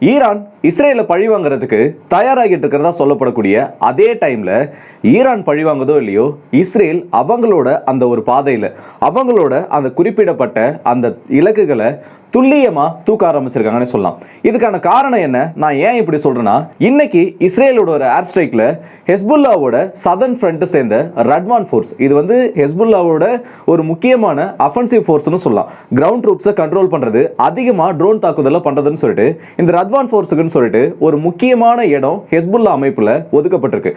Iran இஸ்ரேலை பழிவாங்கிறதுக்கு தயாராகிட்டு இருக்கிறதா சொல்லப்படக்கூடிய அதே டைம்ல ஈரான் பழிவாங்குதோ இல்லையோ இஸ்ரேல் அவங்களோட அந்த ஒரு பாதையில அவங்களோட அந்த குறிப்பிடப்பட்ட அந்த இலக்குகளை துல்லியமாக தூக்க ஆரம்பிச்சிருக்காங்கன்னு சொல்லலாம். இதுக்கான காரணம் என்ன? நான் ஏன் இப்படி சொல்றேன்னா இன்னைக்கு இஸ்ரேலோட ஒரு ஏர் ஸ்ட்ரைக்கில் ஹெஸ்புல்லாவோட சதர்ன் ஃப்ரண்ட்டு சேர்ந்த ரட்வான் ஃபோர்ஸ் இது வந்து ஹெஸ்புல்லாவோட ஒரு முக்கியமான அஃபென்சிவ் ஃபோர்ஸ்னு சொல்லலாம். கிரவுண்ட் ட்ரூப்ஸை கண்ட்ரோல் பண்ணுறது அதிகமாக ட்ரோன் தாக்குதலை பண்ணுறதுன்னு சொல்லிட்டு இந்த ரட்வான் அப்படின்னு சொல்லிட்டு ஒரு முக்கியமான இடம் ஹெஸ்புல்லா அமைப்புல ஒதுக்கப்பட்டிருக்கு.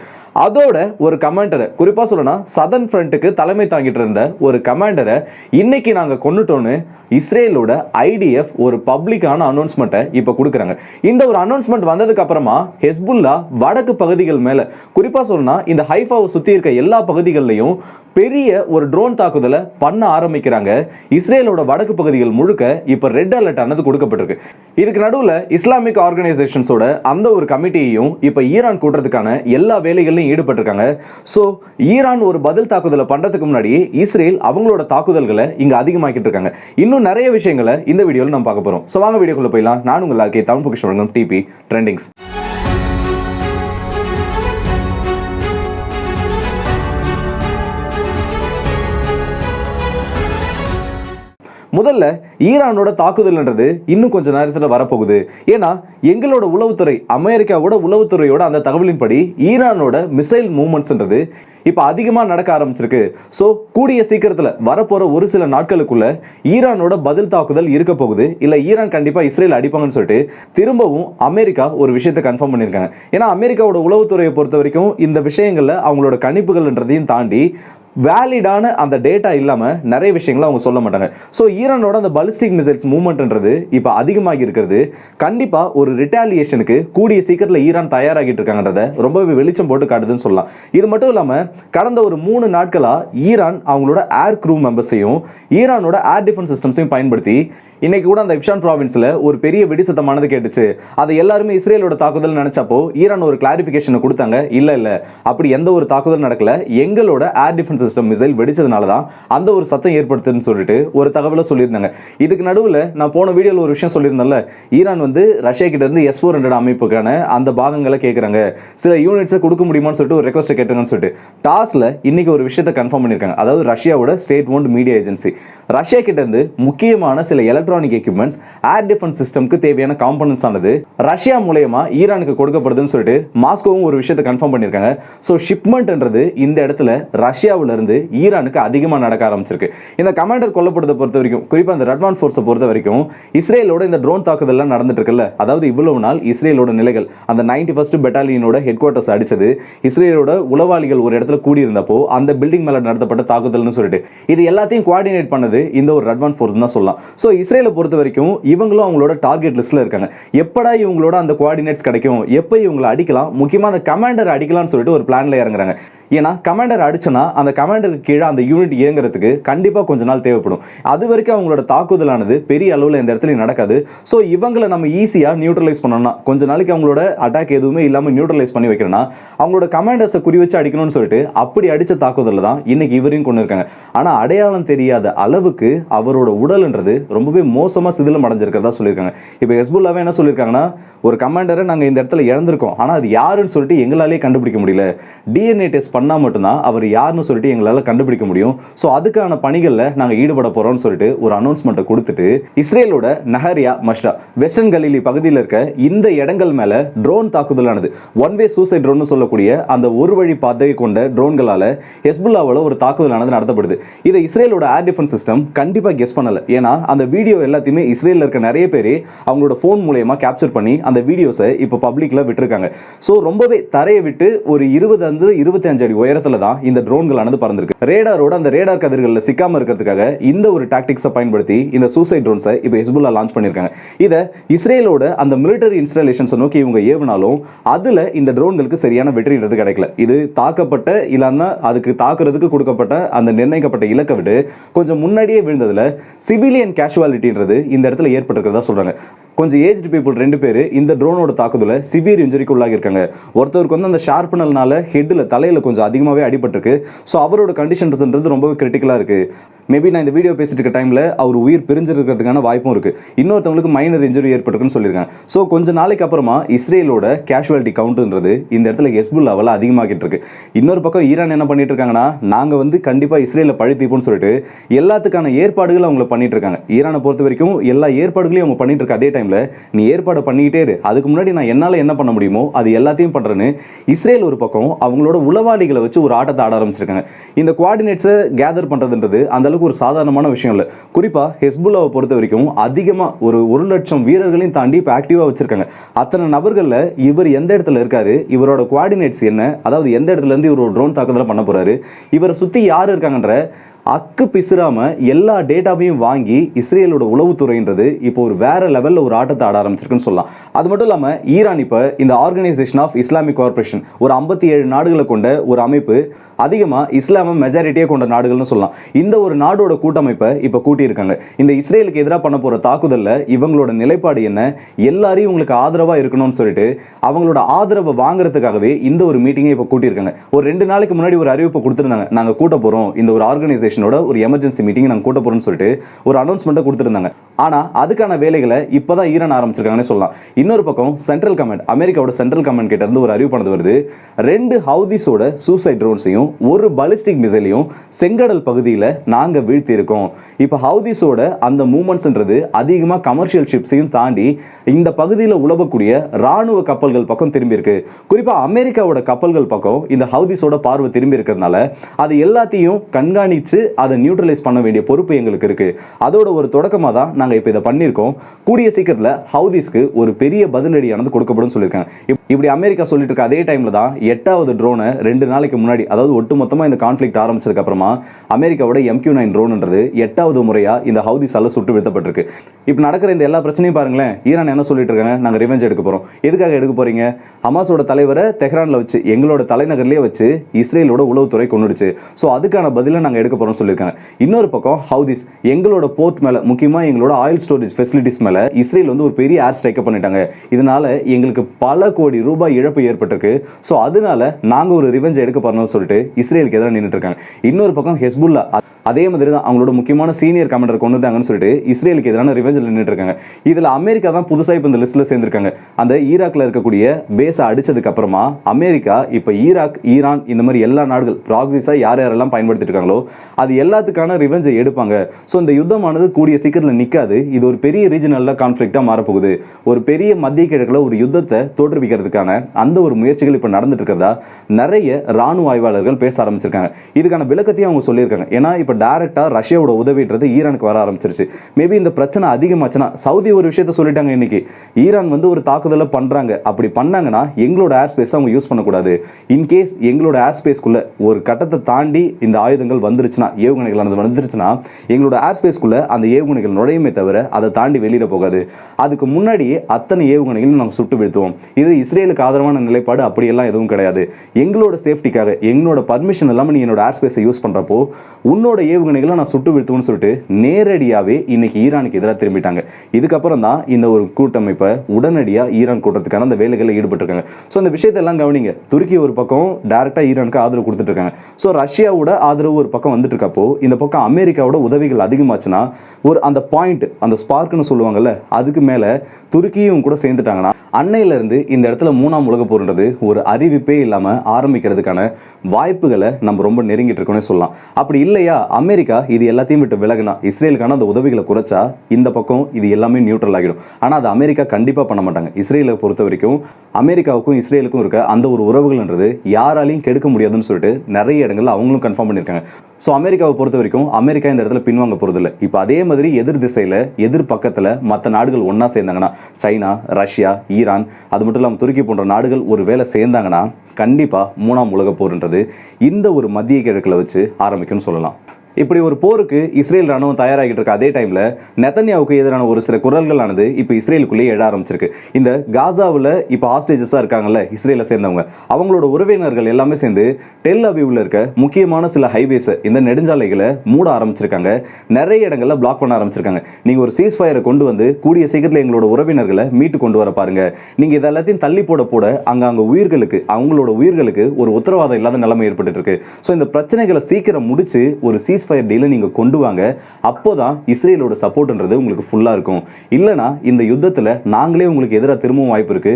அதோட ஒரு கமாண்டரை குறிப்பாக சொல்லணும்னா சதன் ஃப்ரண்ட்டுக்கு தலைமை தாங்கிட்டு இருந்த ஒரு கமாண்டரை இன்னைக்கு நாங்க கொண்டுட்டோன்னு இஸ்ரேலோட ஐடிஎஃப் ஒரு பப்ளிக்கான அனௌன்ஸ்மெண்ட்டை இப்போ கொடுக்குறாங்க. இந்த ஒரு அனௌன்ஸ்மெண்ட் வந்ததுக்கு அப்புறமா ஹெஸ்புல்லா வடக்கு பகுதிகள் மேல குறிப்பா சொல்லணும்னா இந்த ஹைஃபாவை சுத்தி இருக்க எல்லா பகுதிகள்லையும் பெரிய ஒரு ட்ரோன் தாக்குதலை பண்ண ஆரம்பிக்கிறாங்க. இஸ்ரேலோட வடக்கு பகுதிகள் முழுக்க இப்போ ரெட் அலர்ட் ஆனது கொடுக்கப்பட்டிருக்கு. இதுக்கு நடுவில் இஸ்லாமிக் ஆர்கனைசேஷன்ஸோட அந்த ஒரு கமிட்டியையும் இப்போ ஈரான் கூட்டுறதுக்கான எல்லா வேலைகளிலும் ஈடுபட்டிருக்காங்க. ஸோ ஈரான் ஒரு பதில் தாக்குதலை பண்ணுறதுக்கு முன்னாடி இஸ்ரேல் அவங்களோட தாக்குதல்களை இங்கே அதிகமாக்கிட்டு இருக்காங்க. இன்னும் நிறைய விஷயங்களை இந்த வீடியோவில் நம்ம பார்க்க போகிறோம் ஸோ வாங்க வீடியோக்குள்ளே போயிடலாம். நான் உங்கள் எல்லாருக்கே தமிழ் பொக்கிஷன் டிபி ட்ரெண்டிங்ஸ் முதல்ல ஈரானோட தாக்குதல்ன்றது இன்னும் கொஞ்ச நேரத்தில் வரப்போகுது. ஏன்னா எங்களோட உளவுத்துறை அமெரிக்காவோட உளவுத்துறையோட அந்த தகவலின்படி ஈரானோட மிசைல் மூவ்மெண்ட்ஸ்ன்றது இப்போ அதிகமாக நடக்க ஆரம்பிச்சிருக்கு. ஸோ கூடிய சீக்கிரத்தில் வரப்போகிற ஒரு சில நாட்களுக்குள்ள ஈரானோட பதில் தாக்குதல் இருக்க போகுது. இல்லை ஈரான் கண்டிப்பாக இஸ்ரேல் அடிப்பாங்கன்னு சொல்லிட்டு திரும்பவும் அமெரிக்கா ஒரு விஷயத்தை கன்ஃபார்ம் பண்ணியிருக்காங்க. ஏன்னா அமெரிக்காவோட உளவுத்துறையை பொறுத்த வரைக்கும் இந்த விஷயங்களில் அவங்களோட கணிப்புகள்ன்றதையும் தாண்டி வேலிடான அந்த டேட்டா இல்லாமல் நிறைய விஷயங்களை அவங்க சொல்ல மாட்டாங்க. ஸோ ஈரானோட அந்த பலிஸ்டிக் மிசைல்ஸ் மூவ்மெண்ட்ன்றது இப்போ அதிகமாகி இருக்கிறது. கண்டிப்பாக ஒரு ரிட்டாலியேஷனுக்கு கூடிய சீக்கிரத்தில் ஈரான் தயாராகிட்டு இருக்காங்கன்றத ரொம்பவே வெளிச்சம் போட்டு காட்டுதுன்னு சொல்லலாம். இது மட்டும் இல்லாமல் கடந்த ஒரு மூணு நாட்களாக ஈரான் அவங்களோட ஏர் க்ரூ மெம்பர்ஸையும் ஈரானோட ஏர் டிஃபென்ஸ் சிஸ்டம்ஸையும் பயன்படுத்தி இன்னைக்கு கூட அந்த இப்ஷான் ப்ராவின்ஸில் ஒரு பெரிய வெடி சத்தமானது கேட்டுச்சு. அதை எல்லாருமே இஸ்ரேலோட தாக்குதல் நினைச்சப்போ ஈரான் ஒரு கிளாரிஃபிகேஷனை கொடுத்தாங்க. இல்லை இல்லை. அப்படி எந்த ஒரு தாக்குதல் நடக்கல. எங்களோட ஏர் டிஃபென்ஸ் சிஸ்டம் மிசைல் வெடிச்சதுனால தான் அந்த ஒரு சத்தம் ஏற்படுத்துன்னு சொல்லிட்டு ஒரு தகவலை சொல்லியிருந்தாங்க. இதுக்கு நடுவில் நான் போன வீடியோவில் ஒரு விஷயம் சொல்லியிருந்தேன்ல. ஈரான் வந்து ரஷ்யா கிட்ட இருந்து எஸ் ஃபோர் ஹண்ட்ரட் அமைப்புக்கான அந்த பாகங்களை கேட்குறாங்க சில யூனிட்ஸை கொடுக்க முடியுமான்னு சொல்லிட்டு ஒரு ரெக்வஸ்ட்டை கேட்டுங்கன்னு சொல்லிட்டு. டாஸ்ல இன்னைக்கு ஒரு விஷயத்தை கன்ஃபார்ம் பண்ணியிருக்காங்க. அதாவது ரஷ்யாவோட state owned media agency Russia கிட்ட இருந்து முக்கியமான சில எலக்ட்ரானிக் எக்யூப்மெண்ட்ஸ் ஏர் டிஃபென்ஸ் சிஸ்டம்க்கு தேவையான காம்பனன்ஸ் ஆனது ரஷ்யா மூலயமா ஈரானுக்கு கொடுக்கப்படுதுன்னு சொல்லிட்டு மாஸ்கோவும் ஒரு விஷயத்தை கன்ஃபார்ம் பண்ணியிருக்காங்க. ஸோ ஷிப்மெண்ட்ன்றது இந்த இடத்துல ரஷ்யாவுல இருந்து ஈரானுக்கு அதிகமாக நடக்க ஆரம்பிச்சிருக்கு. இந்த கமாண்டர் கொல்லப்படுறதை பொறுத்த வரைக்கும் குறிப்பாக அந்த ரட்வான் ஃபோர்ஸை பொறுத்த வரைக்கும் இஸ்ரேலோட இந்த ட்ரோன் தாக்குதல்லாம் நடந்துட்டு இருக்குல்ல அதாவது இவ்வளவு நாள் இஸ்ரேலோட நிலைகள் அந்த நைன்டி ஃபர்ஸ்ட் பெட்டாலியனோட ஹெட் குவார்ட்டர்ஸ் அடிச்சது இஸ்ரேலோட உளவாளிகள் ஒரு இடத்துல கூடியிருந்தப்போ அந்த பில்டிங் மேலே நடத்தப்பட்ட தாக்குதல்னு சொல்லிட்டு இது எல்லாத்தையும் கோஆர்டினேட் பண்ணது இந்த ஒரு ரட்வான் ஃபோர்ஸ் தான் சொல்லலாம். ஸோ இஸ்ரேல் பொறுத்த வரைக்கும் இவங்களும் அவங்களோட டார்கெட் லிஸ்ட்ல இருக்காங்க. எப்படா இவங்களோட அந்த கோஆர்டினேட்ஸ் கிடைக்கும்? எப்போ இவங்களை அடிக்கலாம்? முக்கியமாக அந்த கமாண்டர் அடிக்கலாம்னு சொல்லிட்டு ஒரு பிளான்ல இறங்குறாங்க. ஏன்னா கமாண்டர் அடிச்சோன்னா அந்த கமாண்டருக்கு கீழே அந்த யூனிட் இயங்குறதுக்கு கண்டிப்பாக கொஞ்ச நாள் தேவைப்படும். அது வரைக்கும் அவங்களோட தாக்குதலானது பெரிய அளவில் இந்த இடத்துல நடக்காது. ஸோ இவங்களை நம்ம ஈஸியாக நியூட்ரலைஸ் பண்ணோம்னா கொஞ்ச நாளைக்கு அவங்களோட அட்டாக் எதுவுமே இல்லாமல் நியூட்ரலைஸ் பண்ணி வைக்கிறோம்னா அவங்களோட கமாண்டர்ஸை குறி வச்சு அடிக்கணும்னு சொல்லிட்டு அப்படி அடித்த தாக்குதலில் தான் இன்னைக்கு இவரையும் கொண்டு இருக்காங்க. ஆனால் அடையாளம் தெரியாத அளவுக்கு அவரோட உடல்ன்றது ரொம்பவே மோசமாக சிதிலம் அடைஞ்சிருக்கிறதா சொல்லியிருக்காங்க. இப்போ ஹெஸ்புல்லாவே என்ன சொல்லியிருக்காங்கன்னா ஒரு கமாண்டரை நாங்கள் இந்த இடத்துல இழந்திருக்கோம். ஆனால் அது யாருன்னு சொல்லிட்டு எங்களாலே கண்டுபிடிக்க முடியல. டிஎன்ஏ டெஸ்ட் பண்ணால் மட்டும்தான் அவர் யாருன்னு சொல்லிட்டு எங்களால் கண்டுபிடிக்க முடியும். ஸோ அதுக்கான பணிகளில் நாங்கள் ஈடுபட போகிறோம்னு சொல்லிட்டு ஒரு அனௌன்ஸ்மெண்ட்டை கொடுத்துட்டு இஸ்ரேலோட நஹரியா மஷ்ரா வெஸ்டர்ன் கலிலி பகுதியில் இருக்க இந்த இடங்கள் மேலே ட்ரோன் தாக்குதலானது. ஒன் வே சூசைட் ட்ரோன் சொல்லக்கூடிய அந்த ஒரு வழி பாதையை கொண்ட ட்ரோன்களால் ஹெஸ்புல்லாவில் ஒரு தாக்குதலானது நடத்தப்படுது. இதை இஸ்ரேலோட ஏர் டிஃபென்ஸ் சிஸ்டம் கண்டிப்பாக கெஸ் பண்ணலை. ஏன்னா அந்த வீடியோ எல்லாத்தையுமே இஸ்ரேலில் இருக்க நிறைய பேர் அவங்களோட ஃபோன் மூலயமா கேப்சர் பண்ணி அந்த வீடியோஸை இப்போ பப்ளிக்கில் விட்டுருக்காங்க. ஸோ ரொம்பவே தரையை விட்டு ஒரு இருபது வந்து இருபத்தி அஞ்சு அடி உயரத்தில் தான் இந்த ட்ரோன்களானது பறந்துருக்கு. ரேடாரோட அந்த ரேடார் கதிர்களில் சிக்காமல் இருக்கிறதுக்காக இந்த ஒரு டாக்டிக்ஸை பயன்படுத்தி இந்த சூசைட் ட்ரோன்ஸை இப்போ ஹெஸ்புல்லா லான்ச் பண்ணியிருக்காங்க இதை இஸ்ரேலோட அந்த மிலிட்டரி இன்ஸ்டாலேஷன்ஸை நோக்கி இவங்க ஏவினாலும் அதில் இந்த ட்ரோன்களுக்கு சரியான வெற்றின்றது கிடைக்கல. இது தாக்கப்பட்ட இல்லைன்னா அதுக்கு தாக்குறதுக்கு கொடுக்கப்பட்ட அந்த நிர்ணயிக்கப்பட்ட இலக்கை விட்டு கொஞ்சம் முன்னாடியே விழுந்ததில் சிவிலியன் கேஷுவாலிட்டி கேஷுவாலிட்டின்றது இந்த இடத்துல ஏற்பட்டிருக்கிறதா சொல்கிறாங்க கொஞ்சம் ஏஜ்டு பீப்புள் ரெண்டு பேர் இந்த ட்ரோனோட தாக்குதல சிவியர் இன்ஜுரிக்கு உள்ளாகியிருக்காங்க ஒருத்தருக்கு வந்து அந்த ஷார்ப்பனல்னால ஹெட்டில் தலையில் கொஞ்சம் அதிகமாகவே அடிபட்டிருக்கு. ஸோ அவரோட கண்டிஷன்ன்றது ரொம்பவே கிரிட்டிக்கலாக இருக்குது மேபி நான் இந்த வீடியோ பேசிட்டு இருக்க டைமில் அவர் உயிர் பிரிஞ்சிருக்கிறதுக்கான வாய்ப்பும் இருக்குது இன்னொருத்தவங்களுக்கு மைனர் இன்ஜுரி ஏற்பட்டிருக்குன்னு சொல்லியிருக்காங்க. ஸோ கொஞ்சம் நாளைக்கு அப்புறமா இஸ்ரேலோட கேஷுவாலிட்டி கவுண்ட்ன்றது இந்த இடத்துல ஹெஸ்புல்லாவில் அதிகமாகிட்டு இருக்கு. இன்னொரு பக்கம் ஈரான் என்ன பண்ணிட்டு இருக்காங்கன்னா நாங்கள் வந்து கண்டிப்பாக இஸ்ரேலில் பழி தீர்ப்போம்னு சொல்லிட்டு எல்லாத்துக்கான ஏற்பாடுகள் அவங்கள பண்ணிட்டு இருக்காங்க. ஈரானை பொறுத்த வரைக்கும் எல்லா ஏற்பாடுகளையும் அவங்க பண்ணிட்டு இருக்க அதே டைமில் நீ ஏற்பாடு பண்ணிக்கிட்டே இரு. அதுக்கு முன்னாடி நான் என்னால் என்ன பண்ண முடியுமோ அது எல்லாத்தையும் பண்ணுறேன்னு இஸ்ரேல் ஒரு பக்கம் அவங்களோட உளவாளிகளை வச்சு ஒரு ஆட்டத்தை ஆட ஆரம்பிச்சிருக்காங்க. இந்த குவாடினேட்ஸை கேதர் பண்ணுறதுன்றது அந்த அளவுக்கு ஒரு சாதாரணமான விஷயம் இல்லை. குறிப்பாக ஹெஸ்புல்லாவை பொறுத்த வரைக்கும் அதிகமாக ஒரு ஒரு லட்சம் வீரர்களையும் தாண்டி இப்போ ஆக்டிவாக வச்சிருக்காங்க. அத்தனை நபர்களில் இவர் எந்த இடத்துல இருக்காரு? இவரோட குவாடினேட்ஸ் என்ன? அதாவது எந்த இடத்துல இருந்து இவர் ஒரு ட்ரோன் தாக்குதலை பண்ண போகிறாரு இவரை சுற்றி யார் இருக்காங்கன்ற அக்கு பிசுறாமல் எல்லா டேட்டாவையும் வாங்கி இஸ்ரேலோட உளவுத்துறைன்றது இப்போ ஒரு வேற லெவலில் ஒரு ஆட்டத்தை ஆட ஆரம்பிச்சிருக்குன்னு சொல்லலாம். அது மட்டும் இல்லாமல் ஈரான் இப்போ இந்த ஆர்கனைசேஷன் ஆஃப் இஸ்லாமிக் கார்பரேஷன் ஒரு ஐம்பத்தி ஏழு நாடுகளை கொண்ட ஒரு அமைப்பு அதிகமாக இஸ்லாம மெஜாரிட்டியே கொண்ட நாடுகள்னு சொல்லலாம். இந்த ஒரு நாடோட கூட்டமைப்பை இப்போ கூட்டியிருக்காங்க. இந்த இஸ்ரேலுக்கு எதிராக பண்ண போகிற தாக்குதலில் இவங்களோட நிலைப்பாடு என்ன? எல்லாரையும் இவங்களுக்கு ஆதரவாக இருக்கணும்னு சொல்லிட்டு அவங்களோட ஆதரவை வாங்குறதுக்காகவே இந்த ஒரு மீட்டிங்கை இப்போ கூட்டியிருக்காங்க. ஒரு ரெண்டு நாளைக்கு முன்னாடி ஒரு அறிவிப்பு கொடுத்துருந்தாங்க. நாங்கள் கூட்ட போகிறோம் இந்த ஒரு ஆர்கனைசேஷன் ஆர்கனைசேஷனோட ஒரு எமர்ஜென்சி மீட்டிங் நாங்கள் கூட்ட போகிறோம்னு சொல்லிட்டு ஒரு அனௌன்ஸ்மெண்ட்டை கொடுத்துருந்தாங்க. ஆனால் அதுக்கான வேலைகளை இப்போ தான் ஈரான் ஆரம்பிச்சிருக்காங்கன்னு சொல்லலாம். இன்னொரு பக்கம் சென்ட்ரல் கமாண்ட் அமெரிக்காவோட சென்ட்ரல் கமாண்ட் கிட்ட இருந்து ஒரு அறிவிப்பானது வருது. ரெண்டு ஹவுதிஸோட சூசைட் ட்ரோன்ஸையும் ஒரு பலிஸ்டிக் மிசைலையும் செங்கடல் பகுதியில் நாங்கள் வீழ்த்தி இருக்கோம் இப்போ ஹவுதிஸோட அந்த மூமெண்ட்ஸ்ன்றது அதிகமாக கமர்ஷியல் ஷிப்ஸையும் தாண்டி இந்த பகுதியில் உழவக்கூடிய ராணுவ கப்பல்கள் பக்கம் திரும்பி இருக்கு. குறிப்பாக அமெரிக்காவோட கப்பல்கள் பக்கம் இந்த ஹவுதிஸோட பார்வை திரும்பி இருக்கிறதுனால அது எல்லாத்தையும் கண்காணித்து அதை நியூட்ரலைஸ் பண்ண வேண்டிய பொறுப்பு எங்களுக்கு இருக்குது அதோட ஒரு தொடக்கமாக தான் நாங்கள் இப்போ இதை பண்ணியிருக்கோம். கூடிய சீக்கிரத்தில் ஹவுதிஸ்க்கு ஒரு பெரிய பதிலடியானது கொடுக்கப்படும் சொல்லியிருக்காங்க. இப்படி அமெரிக்கா சொல்லிட்டு இருக்க அதே டைமில் தான் எட்டாவது ட்ரோனை ரெண்டு நாளைக்கு முன்னாடி அதாவது ஒட்டுமொத்தமாக இந்த கான்ஃப்ளிக் ஆரம்பிச்சதுக்கு அப்புறமா அமெரிக்காவோட எம்கியூ நைன் ட்ரோன்ன்றது எட்டாவது முறையாக இந்த ஹவுதிஸால சுட்டு வீழ்த்தப்பட்டிருக்கு. இப்போ நடக்கிற இந்த எல்லா பிரச்சனையும் பாருங்களேன். ஈரான் என்ன சொல்லிட்டு இருக்காங்க நாங்கள் ரிவெஞ்ச் எடுக்க போகிறோம் எதுக்காக எடுக்க போறீங்க? ஹமாஸோட தலைவரை தெஹ்ரானில் வச்சு எங்களோட தலைநகர்லேயே வச்சு இஸ்ரேலோட உளவுத்துறை கொண்டுடுச்சு. ஸோ அதுக்கான பதிலை நாங்கள் எடுக்க போகிறோம்னு சொல்லியிருக்காங்க. இன்னொரு பக்கம் ஹவுதிஸ் எங்களோட போர்ட் மேலே முக்கியமாக எங்களோட ஆயில் ஸ்டோரேஜ் ஃபெசிலிட்டிஸ் மேலே இஸ்ரேல் வந்து ஒரு பெரிய ஏர் ஸ்ட்ரைக்கப் பண்ணிட்டாங்க. இதனால எங்களுக்கு பல கோடி ரூபாய் இழப்பு ஏற்பட்டிருக்கு. ஸோ அதனால நாங்கள் ஒரு ரிவெஞ்ச் எடுக்க போறோம்னு சொல்லிட்டு இஸ்ரேலுக்கு எதிராக நின்றுட்டு இருக்காங்க. இன்னொரு பக்கம் ஹெஸ்புல்லா அதே மாதிரி தான் அவங்களோட முக்கியமான சீனியர் கமாண்டர் கொண்டுட்டாங்கன்னு சொல்லிட்டு இஸ்ரேலுக்கு எதிரான ரிவெஞ்சில் நின்றுட்டு இருக்காங்க இதில் அமெரிக்கா தான் புதுசாக இப்போ இந்த லிஸ்ட்டில் சேர்ந்துருக்காங்க. அந்த ஈராக்ல இருக்கக்கூடிய பேஸை அடித்ததுக்கப்புறமா அமெரிக்கா இப்போ ஈராக் ஈரான் இந்த மாதிரி எல்லா நாடுகள் ப்ராக்சிஸாக யார் யாரெல்லாம் பயன்படுத்திட்டு இருக்காங்களோ அது எல்லாத்துக்கான ரிவெஞ்சை எடுப்பாங்க. ஸோ இந்த யுத்தமானது கூடிய சீக்கிரத்தில் நிற்காது இது ஒரு பெரிய ரீஜனலில் கான்ஃப்ளிக்டாக மாறப்போகுது. ஒரு பெரிய மத்திய கிழக்கில் ஒரு யுத்தத்தை தோற்றுவிக்கிறதுக்கான அந்த ஒரு முயற்சிகள் இப்போ நடந்துட்டு இருக்கிறதா நிறைய ராணுவ ஆய்வாளர்கள் பேச ஆரம்பிச்சிருக்காங்க. இதுக்கான விளக்கத்தையும் அவங்க சொல்லியிருக்காங்க. ஏன்னா இப்போ இப்போ டேரெக்டாக ரஷ்யாவோட உதவின்றது ஈரானுக்கு வர ஆரம்பிச்சிருச்சு. மேபி இந்த பிரச்சனை அதிகமாச்சுன்னா சவுதி ஒரு விஷயத்த சொல்லிட்டாங்க இன்னைக்கு. ஈரான் வந்து ஒரு தாக்குதலை பண்ணுறாங்க அப்படி பண்ணாங்கன்னா எங்களோட ஏர் ஸ்பேஸ் அவங்க யூஸ் பண்ணக்கூடாது. இன்கேஸ் எங்களோட ஏர் ஸ்பேஸ்க்குள்ள ஒரு கட்டத்தை தாண்டி இந்த ஆயுதங்கள் வந்துருச்சுன்னா ஏவுகணைகள் அந்த வந்துருச்சுன்னா எங்களோட ஏர் ஸ்பேஸ்க்குள்ள அந்த ஏவுகணைகள் நுழையுமே தவிர அதை தாண்டி வெளியில் போகாது. அதுக்கு முன்னாடியே அத்தனை ஏவுகணைகளும் நாங்கள் சுட்டு வீழ்த்துவோம். இது இஸ்ரேலுக்கு ஆதரவான நிலைப்பாடு அப்படியெல்லாம் எதுவும் கிடையாது. எங்களோட சேஃப்டிக்காக எங்களோட பர்மிஷன் இல்லாமல் நீ என்னோட ஏர் ஸ்பேஸை யூஸ் பண்ணுறப்போ உன்னோட ஏவுகணைகளை நான் சுட்டு வீழ்த்துவோன்னு சொல்லிட்டு நேரடியாகவே இன்னைக்கு ஈரானுக்கு எதிராக திரும்பிட்டாங்க. இதுக்கப்புறம் தான் இந்த ஒரு கூட்டமைப்பை உடனடியாக ஈரான் கூட்டத்துக்கான அந்த வேலைகளில் ஈடுபட்டிருக்காங்க. ஸோ அந்த விஷயத்தை எல்லாம் கவனிங்க. துருக்கி ஒரு பக்கம் டேரெக்டாக ஈரானுக்கு ஆதரவு கொடுத்துட்டு இருக்காங்க ஸோ ரஷ்யாவோட ஆதரவு ஒரு பக்கம் வந்துட்டு இருக்கப்போ இந்த பக்கம் அமெரிக்காவோட உதவிகள் அதிகமாச்சுன்னா ஒரு அந்த பாயிண்ட் அந்த ஸ்பார்க்னு சொல்லுவாங்கல்ல அதுக்கு மேலே துருக்கியும் கூட சேர்ந்துட்டாங்கன்னா அன்னையிலேருந்து இந்த இடத்துல மூணாம் உலக போர்ன்றது ஒரு அறிவிப்பே இல்லாமல் ஆரம்பிக்கிறதுக்கான வாய்ப்புகளை நம்ம ரொம்ப நெருங்கிட்டு இருக்கோம்னே சொல்லலாம். அப்படி இல்லையா? அமெரிக்கா இது எல்லாத்தையும் விட்டு விலகுனா இஸ்ரேலுக்கான அந்த உதவிகளை குறைச்சா இந்த பக்கம் இது எல்லாமே நியூட்ரல் ஆகிடும். ஆனால் அது அமெரிக்கா கண்டிப்பாக பண்ண மாட்டாங்க. இஸ்ரேலை பொறுத்த வரைக்கும் அமெரிக்காவுக்கும் இஸ்ரேலுக்கும் இருக்க அந்த ஒரு உறவுகள்ன்றது யாராலையும் கெடுக்க முடியாதுன்னு சொல்லிட்டு நிறைய இடங்களில் அவங்களும் கன்ஃபார்ம் பண்ணியிருக்காங்க. ஸோ அமெரிக்காவை பொறுத்த வரைக்கும் அமெரிக்கா இந்த இடத்துல பின்வாங்க போகிறதில்ல இப்போ அதே மாதிரி எதிர் திசையில் எதிர் பக்கத்தில் மற்ற நாடுகள் ஒன்றா சேர்ந்தாங்கன்னா சைனா ரஷ்யா ஈரான் அது மட்டும் இல்லாமல் துருக்கி போன்ற நாடுகள் ஒரு வேளை சேர்ந்தாங்கன்னா கண்டிப்பாக மூணாம் உலகப் போர்ன்றது இந்த ஒரு மத்திய கிழக்கில் வச்சு ஆரம்பிக்கும்னு சொல்லலாம். இப்படி ஒரு போருக்கு இஸ்ரேல் ராணுவம் தயாராகிட்டு இருக்க. அதே டைமில் நெத்தன்யாவுக்கு எதிரான ஒரு சில குரல்களானது இப்போ இஸ்ரேலுக்குள்ளேயே எழ ஆரம்பிச்சிருக்கு. இந்த காசாவில் இப்போ ஹாஸ்டேஜஸாக இருக்காங்கல்ல இஸ்ரேலை சேர்ந்தவங்க. அவங்களோட உறவினர்கள் எல்லாமே சேர்ந்து டெல் அபிவில் இருக்க முக்கியமான சில ஹைவேஸை இந்த நெடுஞ்சாலைகளை மூட ஆரம்பிச்சிருக்காங்க. நிறைய இடங்களில் பிளாக் பண்ண ஆரம்பிச்சிருக்காங்க. நீங்கள் ஒரு சீஸ் ஃபயரை கொண்டு வந்து கூடிய சீக்கிரத்தில் எங்களோட உறவினர்களை மீட்டு கொண்டு வர பாருங்க. நீங்கள் இது எல்லாத்தையும் தள்ளி போட போட அங்க உயிர்களுக்கு அவங்களோட உயிர்களுக்கு ஒரு உத்தரவாதம் இல்லாத நிலைமை ஏற்பட்டு இருக்கு. ஸோ இந்த பிரச்சனைகளை சீக்கிரம் முடிச்சு ஒரு சீஸ் ஃபயர் டீலை நீங்கள் கொண்டு வாங்க. அப்போதான் இஸ்ரேலோட சப்போர்ட்ன்றது உங்களுக்கு ஃபுல்லாக இருக்கும். இல்லைனா இந்த யுத்தத்தில் நாங்களே உங்களுக்கு எதிராக திரும்பவும் வாய்ப்பு இருக்கு.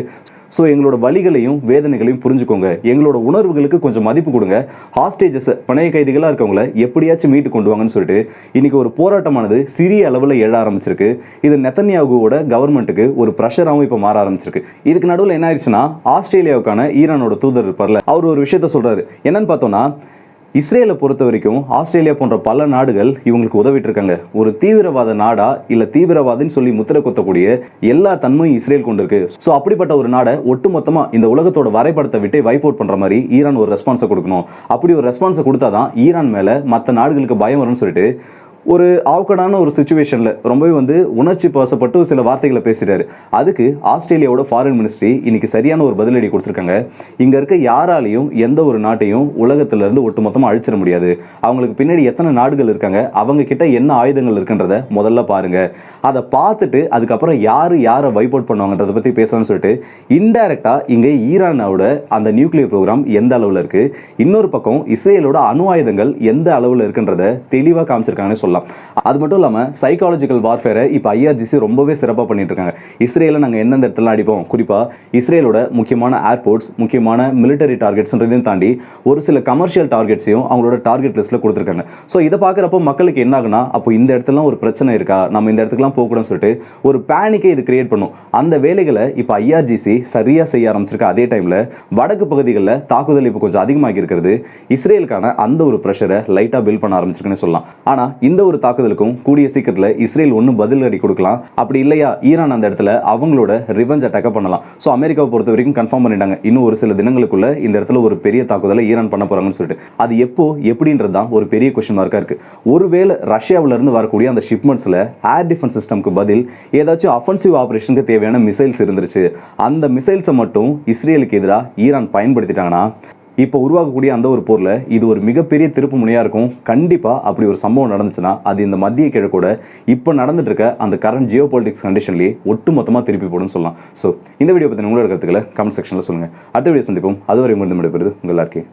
ஸோ எங்களோட வழிகளையும் வேதனைகளையும் புரிஞ்சுக்கோங்க. எங்களோட உணர்வுகளுக்கு கொஞ்சம் மதிப்பு கொடுங்க. ஹாஸ்டேஜஸ் பணைய கைதிகளாக இருக்கவங்கள எப்படியாச்சும் மீட்டு கொண்டு வாங்கன்னு சொல்லிட்டு இன்னைக்கு ஒரு போராட்டமானது சிறிய அளவில் எழ ஆரம்பிச்சிருக்கு. இது நெத்தன்யாகுவோட கவர்மெண்ட்டுக்கு ஒரு ப்ரெஷராகவும் இப்போ மாற ஆரம்பிச்சிருக்கு. இதுக்கு நடுவில் என்ன ஆயிடுச்சுன்னா ஆஸ்திரேலியாவுக்கான ஈரானோட தூதர் இருப்பார்ல அவர் ஒரு விஷயத்த சொல்கிறார் என்னன்னு பார்த்தோம்னா இஸ்ரேலை பொறுத்த வரைக்கும் ஆஸ்திரேலியா போன்ற பல நாடுகள் இவங்களுக்கு உதவிட்டு இருக்காங்க ஒரு தீவிரவாத நாடா இல்ல தீவிரவாதின்னு சொல்லி முத்திரை கொத்தக்கூடிய எல்லா தன்மையும் இஸ்ரேல் கொண்டு இருக்கு ஸோ அப்படிப்பட்ட ஒரு நாடை ஒட்டுமொத்தமா இந்த உலகத்தோட வரைபடத்தை விட்டு வைப் அவுட் பண்ற மாதிரி ஈரான் ஒரு ரெஸ்பான்ஸை கொடுக்கணும். அப்படி ஒரு ரெஸ்பான்ஸை கொடுத்தாதான் ஈரான் மேல மற்ற நாடுகளுக்கு பயம் வரும்னு சொல்லிட்டு ஒரு ஆவுக்கடான ஒரு சுச்சுவேஷனில் ரொம்பவே வந்து உணர்ச்சி பாசப்பட்டு சில வார்த்தைகளை பேசிட்டாரு. அதுக்கு ஆஸ்திரேலியாவோட ஃபாரின் மினிஸ்ட்ரி இன்னைக்கு சரியான ஒரு பதிலடி கொடுத்துருக்காங்க. இங்கே இருக்க யாராலையும் எந்த ஒரு நாட்டையும் உலகத்திலிருந்து ஒட்டுமொத்தமாக அழிச்சிட முடியாது. அவங்களுக்கு பின்னாடி எத்தனை நாடுகள் இருக்காங்க அவங்க கிட்ட என்ன ஆயுதங்கள் இருக்குன்றத முதல்ல பாருங்க. அதை பார்த்துட்டு அதுக்கப்புறம் யார் யாரை வைப் அவுட் பண்ணுவாங்கன்றத பற்றி பேசலாம்னு சொல்லிட்டு இன்டைரக்டாக இங்கே ஈரானோட அந்த நியூக்ளியர் ப்ரோக்ராம் எந்த அளவில் இருக்குது இன்னொரு பக்கம் இஸ்ரேலோட அணு ஆயுதங்கள் எந்த அளவில் இருக்குன்றத தெளிவாக காமிச்சிருக்காங்கன்னு சொல்லலாம். அது மட்டும் இல்லாமல் சைக்காலஜிக்கல் வார்ஃபேரை இப்போ ஐஆர்ஜிசி ரொம்பவே சிறப்பாக பண்ணிட்டு இருக்காங்க இஸ்ரேலில் நாங்கள் எந்தெந்த இடத்துல அடிப்போம்? குறிப்பாக இஸ்ரேலோட முக்கியமான ஏர்போர்ட்ஸ் முக்கியமான மிலிட்டரி டார்கெட்ஸ்ன்றதையும் தாண்டி ஒரு சில கமர்ஷியல் டார்கெட்ஸையும் அவங்களோட டார்கெட் லிஸ்ட்டில் கொடுத்துருக்காங்க. ஸோ இதை பார்க்குறப்போ மக்களுக்கு என்ன ஆகுனா அப்போ இந்த இடத்துலலாம் ஒரு பிரச்சனை இருக்கா? நம்ம இந்த இடத்துக்குலாம் போகக்கூடாதுன்னு சொல்லிட்டு ஒரு பேனிக்கை இது கிரியேட் பண்ணும். அந்த வேலைகளை இப்போ ஐஆர்ஜிசி சரியாக செய்ய ஆரம்பிச்சிருக்க? அதே டைமில் வடக்கு பகுதிகளில் தாக்குதல் இப்போ கொஞ்சம் அதிகமாகி இருக்கிறது. இஸ்ரேலுக்கான அந்த ஒரு ப்ரெஷரை லைட்டாக பில்ட் பண்ண ஆரம்பிச்சிருக்குன்னு சொல்லலாம். ஆனால் இந்த ஒரு தாக்குதலுக்கும் கூடிய சீக்கிரத்தில் இஸ்ரேல் ஒன்றும் பதில் அடி கொடுக்கலாம். அப்படி இல்லையா? ஈரான் அந்த இடத்துல அவங்களோட ரிவெஞ்ச் அட்டாக்க பண்ணலாம். ஸோ அமெரிக்காவை பொறுத்த வரைக்கும் கன்ஃபார்ம் பண்ணிட்டாங்க. இன்னும் ஒரு சில தினங்களுக்குள்ள இந்த இடத்துல ஒரு பெரிய தாக்குதலை ஈரான் பண்ண போறாங்கன்னு சொல்லிட்டு. அது எப்போ எப்படின்றது தான் ஒரு பெரிய கொஸ்டின் மார்க்காக இருக்கு. ஒருவேளை ரஷ்யாவிலிருந்து வரக்கூடிய அந்த ஷிப்மெண்ட்ஸில் ஏர் டிஃபென்ஸ் சிஸ்டம்க்கு பதில் ஏதாச்சும் அஃபென்சிவ் ஆப்ரேஷனுக்கு தேவையான மிசைல்ஸ் இருந்துருச்சு. அந்த மிசைல்ஸை மட்டும் இஸ்ரேலுக்கு எதிராக ஈரான் பயன்படுத்திட்டாங்கன்னா இப்போ உருவாக்கக்கூடிய அந்த ஒரு போரில் இது ஒரு மிகப்பெரிய திருப்பு முனையாக இருக்கும். கண்டிப்பாக அப்படி ஒரு சம்பவம் நடந்துச்சுன்னா அது இந்த மத்திய கிழக்கோட இப்போ நடந்துட்டு இருக்க அந்த கரண்ட் ஜியோ பாலிட்டிக்ஸ் கண்டிஷன்லேயே ஒட்டு மொத்தமாக திருப்பி போடுன்னு சொல்லலாம். ஸோ இந்த வீடியோ பற்றி உங்களோட கருத்துக்களை கமெண்ட் செக்ஷனில் சொல்லுங்கள் அடுத்த வீடியோ சந்திப்போம். அதுவரை முடிந்து முடிப்பது உங்கள் எல்லாருக்கே